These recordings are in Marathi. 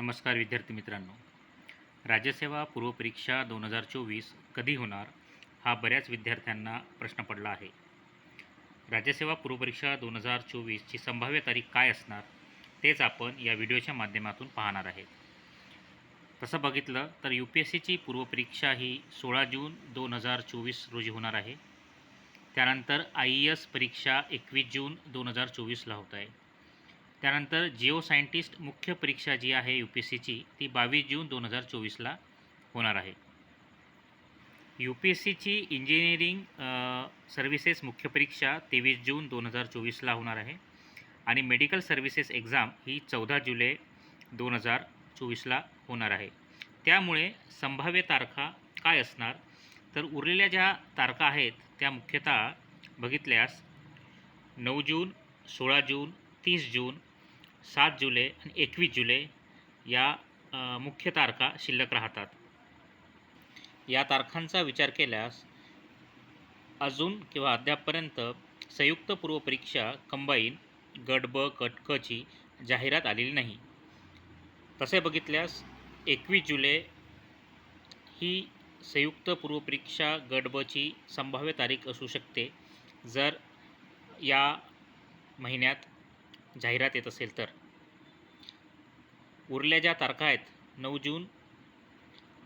नमस्कार विद्यार्थी मित्रांनो. राज्यसेवा पूर्वपरीक्षा दोन हजार चोवीस कधी होणार हा बऱ्याच विद्यार्थ्यांना प्रश्न पडला आहे. राज्यसेवा पूर्वपरीक्षा दोन हजार चोवीसची संभाव्य तारीख काय असणार तेच आपण या व्हिडिओच्या माध्यमातून पाहणार आहेत. तसं बघितलं तर यू पी एस सीची पूर्वपरीक्षा ही सोळा जून दोन हजार चोवीस रोजी होणार आहे. त्यानंतर आय ई एस परीक्षा एकवीस जून दोन हजार चोवीसला होत आहे. त्यानंतर जिओ सायंटिस्ट मुख्य परीक्षा जी आहे यू पी एस सीची ती बावीस जून दोन हजार चोवीसला होणार आहे. यू पी एस सीची इंजिनिअरिंग सर्व्हिसेस मुख्य परीक्षा तेवीस जून दोन हजार चोवीसला होणार आहे आणि मेडिकल सर्व्हिसेस एक्झाम ही चौदा जुलै दोन हजार चोवीसला होणार आहे. त्यामुळे संभाव्य तारखा काय असणार? तर उरलेल्या ज्या तारखा आहेत त्या मुख्यतः बघितल्यास नऊ जून सोळा जून तीस जून सात जुलै आणि एकवीस जुलै या मुख्य तारखा शिल्लक राहतात. या तारखांचा विचार केल्यास अजून किंवा अद्यापपर्यंत संयुक्त पूर्वपरीक्षा कंबाईन गट ब गट जाहिरात आलेली नाही. तसे बघितल्यास एकवीस जुलै ही संयुक्त पूर्वपरीक्षा गट बची संभाव्य तारीख असू शकते. जर या महिन्यात जाहिरात येत असेल तर. उरल्या ज्या तारखा आहेत नऊ जून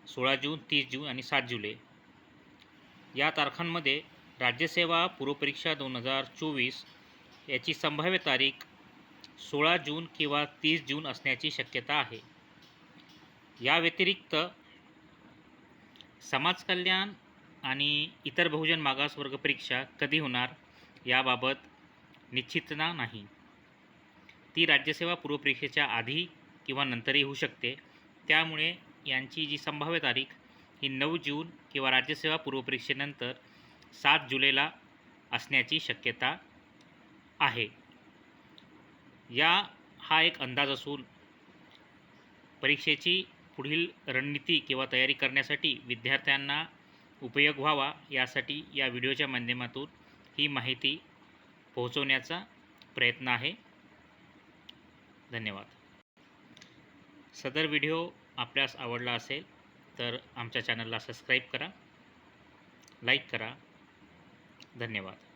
सोळा जून तीस जून आणि सात जुलै. या तारखांमध्ये राज्यसेवा पूर्वपरीक्षा दोन हजार चोवीस याची संभाव्य तारीख सोळा जून किंवा तीस जून असण्याची शक्यता आहे. या व्यतिरिक्त समाजकल्याण आणि इतर बहुजन मागासवर्ग परीक्षा कधी होणार याबाबत निश्चितना नाही. ती राज्यसेवा पूर्वपरीक्षेच्या आधी किंवा नंतरही होऊ शकते. त्यामुळे यांची जी संभाव्य तारीख ही नऊ जून किंवा राज्यसेवा पूर्वपरीक्षेनंतर सात जुलैला असण्याची शक्यता आहे. या हा एक अंदाज असून परीक्षेची पुढील रणनीती किंवा तयारी करण्यासाठी विद्यार्थ्यांना उपयोग व्हावा यासाठी या व्हिडिओच्या माध्यमातून ही माहिती पोहोचवण्याचा प्रयत्न आहे. धन्यवाद. सदर व्हिडिओ आपल्यास आवडला असेल तर आमच्या चॅनलला सबस्क्राईब करा लाईक करा. धन्यवाद.